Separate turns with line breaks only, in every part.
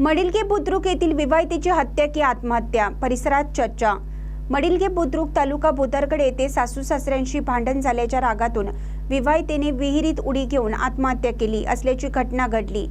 मडिलगे बुद्रुक येथील विवाहितेची हत्या की आत्महत्या? परिसरात चर्चा. मडिलगे बुद्रुक तालुका बुदरगड येथे सासू सासऱ्यांशी भांडण झाल्याच्या रागातून विवाहितेने विहिरीत उडी घेऊन आत्महत्या केली असल्याची घटना घडली.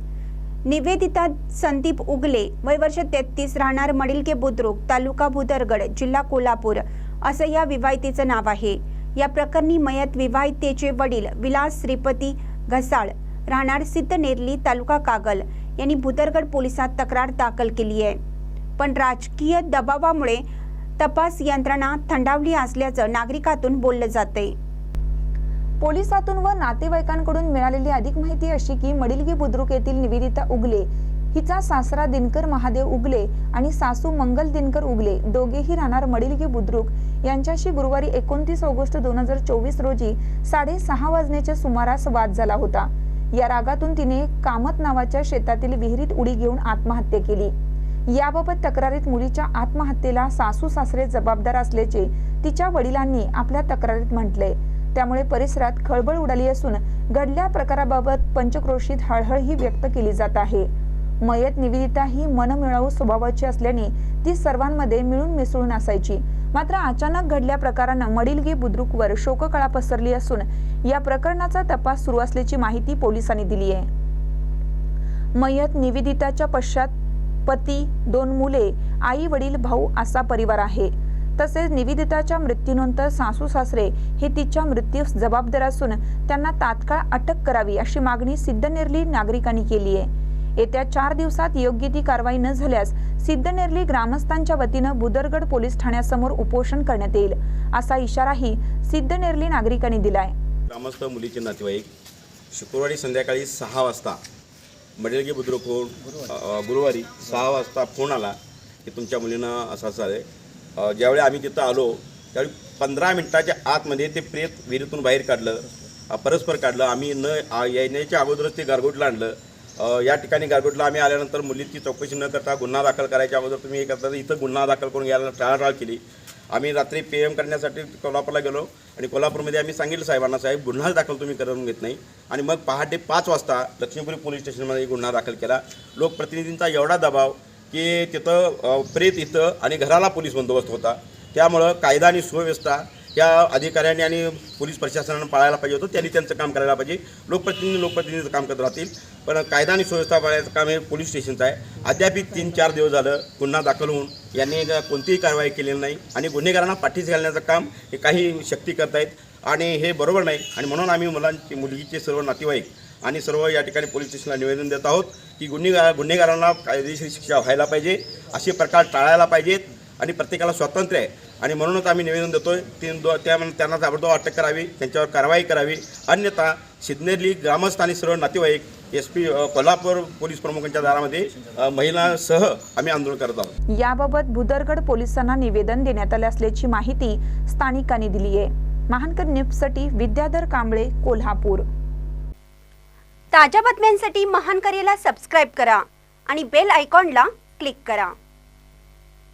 निवेदिता संदीप उगले वय वर्ष तेहतीस राहणार मडिलके बुद्रुक तालुका भुदरगड जिल्हा कोल्हापूर असं या विवाहितेचं नाव आहे. या प्रकरणी मयत विवाहितेचे वडील विलास श्रीपती घसाळ राहणार सिद्धनेरली तालुका कागल. यांनी भुदरगड पोलिसात तक्रार दाखल केली आहे. पण राजकीय दबावामुळे तपास यंत्रणा थंडावली असल्याचं नागरिकातून बोललं जाते
पोलिसातून व नातेवाईकांकडून मिळालेली अधिक माहिती अशी की मडिलगी बुद्रुक येथील निवेदिता उगले हिचा सासरा दिनकर महादेव उगले आणि सासू मंगल दिनकर उगले दोघेही राहणार मडिलगी बुद्रुक. यांच्याशी गुरुवारी एकोणतीस ऑगस्ट दोन हजार चोवीस रोजी साडेसहा वाजण्याच्या सुमारास वाद झाला होता. या रागातून तिने कामत नावाच्या शेतातील विहिरीत उडी घेऊन आत्महत्या केली. याबाबत तक्रारीत मुलीच्या आत्महत्येला सासू सासरे जबाबदार असल्याचे तिच्या वडिलांनी आपल्या तक्रारीत म्हटलंय त्यामुळे परिसरात खळबळ उडाली असून घडल्या प्रकाराबाबत पंचक्रोशीत हळहळ ही व्यक्त केली जात आहे. मयत निवेदिता ही मनमिळावू स्वभावाची असल्याने ती सर्वांमध्ये मिळून मिसळून असायची. मात्र अचानक घडल्या प्रकारानं मडिलगी बुद्रुकवर शोककळा पसरली असून या प्रकरणाचा तपास सुरू असल्याची माहिती पोलिसांनी दिली आहे. मयत निवेदिताच्या पश्चात पती दोन मुले आई वडील भाऊ असा परिवार आहे. तसेच निवेदिताच्या मृत्यूनंतर सासू सासरे हे तिच्या मृत्यूस जबाबदार असून त्यांना तात्काळ अटक करावी अशी मागणी सिद्धनेरली नागरिकांनी केली आहे. येत्या चार दिवसात योग्य ती कारवाई न झाल्यास सिद्धनेरली ग्रामस्थांच्या वतीनं बुदरगड पोलीस ठाण्यासमोर उपोषण करण्यात येईल असा इशाराही सिद्धनेरली नागरिकांनी दिलाय.
ग्रामस्थ मुलीचे नातेवाईक शुक्रवारी संध्याकाळी सहा वाजता मडेलगे बुद्रुक हो- गुरुवारी सहा वाजता फोन आला की तुमच्या मुलीनं असं असं आहे. ज्यावेळी आम्ही तिथं आलो त्यावेळी पंधरा मिनटाच्या आतमध्ये ते प्रेत विहिरीतून बाहेर काढलं परस्पर काढलं. आम्ही न आ- येण्याच्या अगोदरच ते गारगोटला आणलं. या ठिकाणी गारगोटला आम्ही आल्यानंतर मुलीची चौकशी न करता गुन्हा दाखल करायच्या अगोदर तुम्ही हे करता इथं गुन्हा दाखल करून घ्यायला टाळाटाळ केली. आम्ही रात्री पी एम करण्यासाठी कोल्हापूरला गेलो आणि कोल्हापूरमध्ये आम्ही सांगितलं साहेबांना साहेब गुन्हा दाखल तुम्ही करून घेत नाही. आणि मग पहाटे पाच वाजता लक्ष्मीपुरी पोलीस स्टेशनमध्ये गुन्हा दाखल केला. लोकप्रतिनिधींचा एवढा दबाव की तिथं प्रेत इथं आणि घराला पोलीस बंदोबस्त होता. त्यामुळं कायदा आणि सुव्यवस्था त्या अधिकाऱ्यांनी आणि पोलीस प्रशासनानं पाळायला पाहिजे होतं. त्यांनी त्यांचं काम करायला पाहिजे. लोकप्रतिनिधी लोकप्रतिनिधीचं काम करत राहतील. पण कायदा आणि सुव्यवस्था पाळायचं काम हे पोलीस स्टेशनचं आहे. अद्याप तीन चार दिवस झालं गुन्हा दाखल होऊन यांनी कोणतीही कारवाई केलेली नाही. आणि गुन्हेगारांना पाठीस घालण्याचं काम हे काही शक्ती करतायत. आणि हे बरोबर नाही. आणि म्हणून आम्ही मुलांची मुलगीचे सर्व नातेवाईक आणि सर्व या ठिकाणी पोलीस स्टेशनला निवेदन देत आहोत की गुन्हेगार गुन्हेगारांना कायदेशीर शिक्षा व्हायला पाहिजे. असे प्रकार टाळायला पाहिजेत. आणि प्रत्येकाला स्वातंत्र्य आहे. आणि म्हणूनच आम्ही निवेदन देतोय तीन दो त्या त्यांना ताबडतोब अटक करावी त्यांच्यावर कारवाई करावी. अन्यथा सिद्धनेरली ग्रामस्थ आणि सर्व नातेवाईक एस पी कोल्हापूर पोलीस प्रमुखांच्या दारामध्ये महिलांसह आम्ही आंदोलन करत आहोत.
याबाबत भुदरगड पोलिसांना निवेदन देण्यात आले असल्याची माहिती स्थानिकांनी दिली आहे. महानकर न्यूजसाठी विद्याधर कांबळे कोल्हापूर.
ताज्या बातम्यांसाठी महान करेला सबस्क्राईब करा आणि बेल आयकॉनला क्लिक करा.